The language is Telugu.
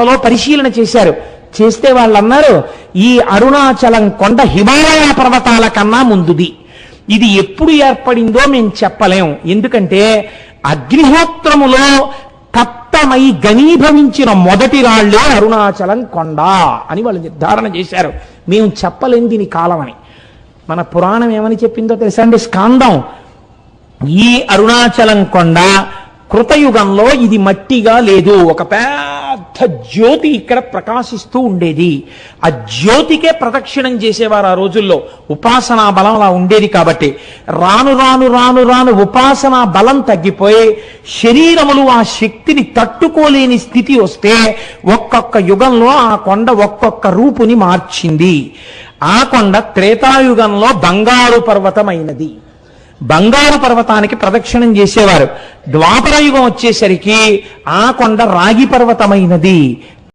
పురాణాలలో పరిశీలన చేశారు. చేస్తే వాళ్ళు అన్నారు ఈ అరుణాచలం కొండ హిమాలయ పర్వతాల కన్నా ముందుది. ఇది ఎప్పుడు ఏర్పడిందో మేము చెప్పలేం. ఎందుకంటే అగ్నిహోత్రములో తప్తమై గనీభవించిన మొదటి రాళ్ళు అరుణాచలం కొండ అని వాళ్ళు నిర్ధారణ చేశారు. మేము చెప్పలేం దీని కాలం అని. మన పురాణం ఏమని చెప్పిందో తెలుసా అండి? స్కాందం. ఈ అరుణాచలం కొండ కృతయుగంలో ఇది మట్టిగా లేదు. ఒక పెద్ద జ్యోతి ఇక్కడ ప్రకాశిస్తూ ఉండేది. ఆ జ్యోతికే ప్రదక్షిణం చేసేవారు ఆ రోజుల్లో. ఉపాసనా బలం అలా ఉండేది కాబట్టి. రాను రాను రాను రాను ఉపాసనా బలం తగ్గిపోయి శరీరములు ఆ శక్తిని తట్టుకోలేని స్థితి వస్తే ఒక్కొక్క యుగంలో ఆ కొండ ఒక్కొక్క రూపుని మార్చింది. ఆ కొండ త్రేతాయుగంలో బంగారు పర్వతమైనది. బంగారు పర్వతానికి ప్రదక్షిణం చేసేవారు. ద్వాపర యుగం వచ్చేసరికి ఆ కొండ రాగి పర్వతమైనది.